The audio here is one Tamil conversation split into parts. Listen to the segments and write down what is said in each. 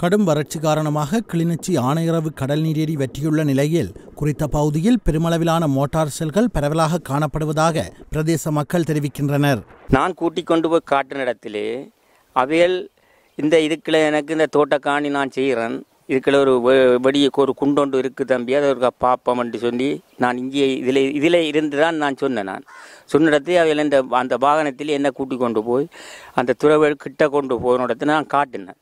கடும் வறட்சி காரணமாக கிளிநொச்சி ஆணையரவு கடல் நீரேறி வெற்றியுள்ள நிலையில் குறித்த பகுதியில் பெருமளவிலான மோட்டார் செல்கள் பரவலாக காணப்படுவதாக பிரதேச மக்கள் தெரிவிக்கின்றனர். நான் கூட்டிக் கொண்டு போய் காட்டின இடத்திலே அவையில் இந்த இதுக்குள்ள எனக்கு இந்த தோட்டக்காணி நான் செய்கிறேன். இதுக்குள்ள ஒரு வெ- ஒரு குண்டொண்டு இருக்குது தம்பி. அதை ஒரு பாப்பம்னு சொல்லி நான் இங்கே இதில் இதில் இருந்து தான் நான் சொன்னேன் நான். சொன்ன இடத்துல அவையில் இந்த அந்த வாகனத்தில் என்னை கூட்டி கொண்டு போய் அந்த துறவல் கிட்ட கொண்டு போன இடத்துல நான் காட்டினேன்.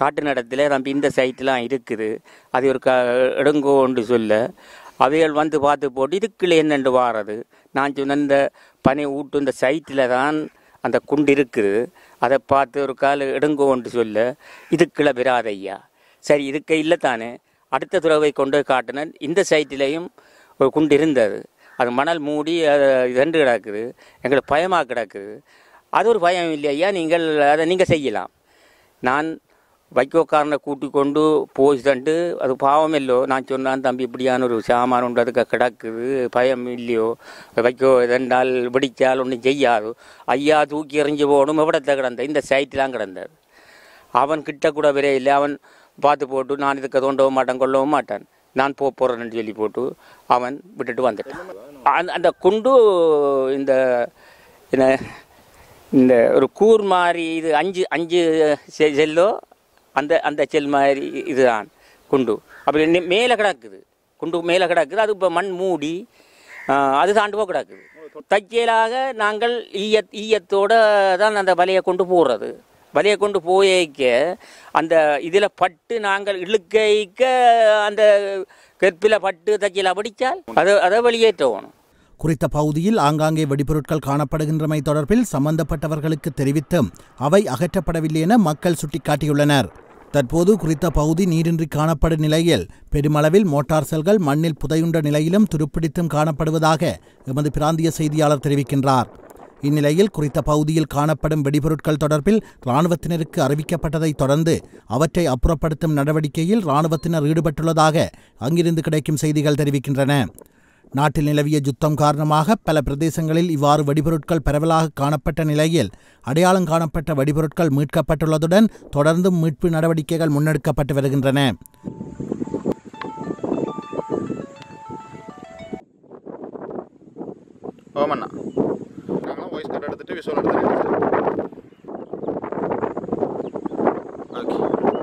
காட்டின இடத்துல நம்ம இந்த சைட்லாம் இருக்குது. அது ஒரு க எடுங்கோன்னு சொல்ல. அவைகள் வந்து பார்த்து போட்டு இதுக்குள்ள என்னென்று வாரது? நான் சொன்ன இந்த பனை ஊட்டு இந்த சைட்டில் தான் அந்த குண்டு இருக்குது. அதை பார்த்து ஒரு கால் எடுங்கோன்னு சொல்ல இதுக்குள்ள விராதையா? சரி இதுக்கு இல்லை தானே அடுத்த துறவை கொண்டு காட்டினேன். இந்த சைட்டிலையும் ஒரு குண்டு இருந்தது. அது மணல் மூடி அது ரெண்டு கிடக்குது. எங்களுக்கு பயமாக கிடக்குது. அது ஒரு பயம் இல்லையா? நீங்கள் அதை நீங்கள் செய்யலாம். நான் வைக்கோக்காரனை கூட்டி கொண்டு போய் தண்டு அது பாவம் இல்லையோ? நான் சொன்னான் தம்பி இப்படியான ஒரு சாமான் உண்டு அதுக்கு கிடக்குது. பயம் இல்லையோ? வைக்கோ ரெண்டால் பிடிச்சால் ஒன்றும் செய்யாது. ஐயா தூக்கி எறிஞ்சு போகணும் எவ்வளோத்த கிடந்த? இந்த சைட்லாம் கிடந்தது. அவன் கிட்ட கூட வரே இல்லை. அவன் பார்த்து போட்டு நான் இதுக்கு தோண்டவும் மாட்டேன் கொள்ளவும் மாட்டான். நான் போக போகிறேன்னு சொல்லி போட்டு அவன் விட்டுட்டு வந்துட்டான். அந்த அந்த குண்டு இந்த என்ன இந்த ஒரு கூர் மாதிரி இது அஞ்சு அஞ்சு செ- செல்லோ அந்த அந்த செல் மாதிரி இதுதான் குண்டு. அப்படி மேலே கிடக்குது. குண்டு மேலே கிடக்குது. அது இப்போ மண் மூடி அது தாண்டு போக கிடக்குது. தற்செயலாக நாங்கள் ஈய ஈயத்தோட தான் அந்த வலையை கொண்டு போடுறது. வலையை கொண்டு போயிக்க அந்த இதில் பட்டு நாங்கள் இழுக்கைக்க அந்த கற்பில பட்டு தற்செயலாக படித்தால் அதை அதை வெளியேற்றணும். குறித்த பகுதியில் ஆங்காங்கே வெடிபொருட்கள் காணப்படுகின்றமை தொடர்பில் சம்பந்தப்பட்டவர்களுக்கு தெரிவித்தும் அவை அகற்றப்படவில்லை என மக்கள் சுட்டிக்காட்டியுள்ளனர். தற்போது குறித்த பகுதி நீரின்றி காணப்படும் நிலையில் பெருமளவில் மோட்டார் செல்கள் மண்ணில் புதையுண்ட நிலையிலும் துருப்பிடித்தும் காணப்படுவதாக எமது பிராந்திய செய்தியாளர் தெரிவிக்கின்றார். இந்நிலையில் குறித்த பகுதியில் காணப்படும் வெடிபொருட்கள் தொடர்பில் இராணுவத்தினருக்கு அறிவிக்கப்பட்டதைத் தொடர்ந்து அவற்றை அப்புறப்படுத்தும் நடவடிக்கையில் இராணுவத்தினர் ஈடுபட்டுள்ளதாக அங்கிருந்து கிடைக்கும் செய்திகள் தெரிவிக்கின்றன. நாட்டில் நிலவிய யுத்தம் காரணமாக பல பிரதேசங்களில் இவ்வாறு வெடிபொருட்கள் பரவலாக காணப்பட்ட நிலையில் அடையாளம் காணப்பட்ட வெடிபொருட்கள் மீட்கப்பட்டுள்ளதுடன் தொடர்ந்தும் மீட்பு நடவடிக்கைகள் முன்னெடுக்கப்பட்டு வருகின்றன. ஓமண்ணா. நாங்களாம் வாய்ஸ் கட் எடுத்துகிட்டு விசுவல் எடுத்துகிட்டு ஓகே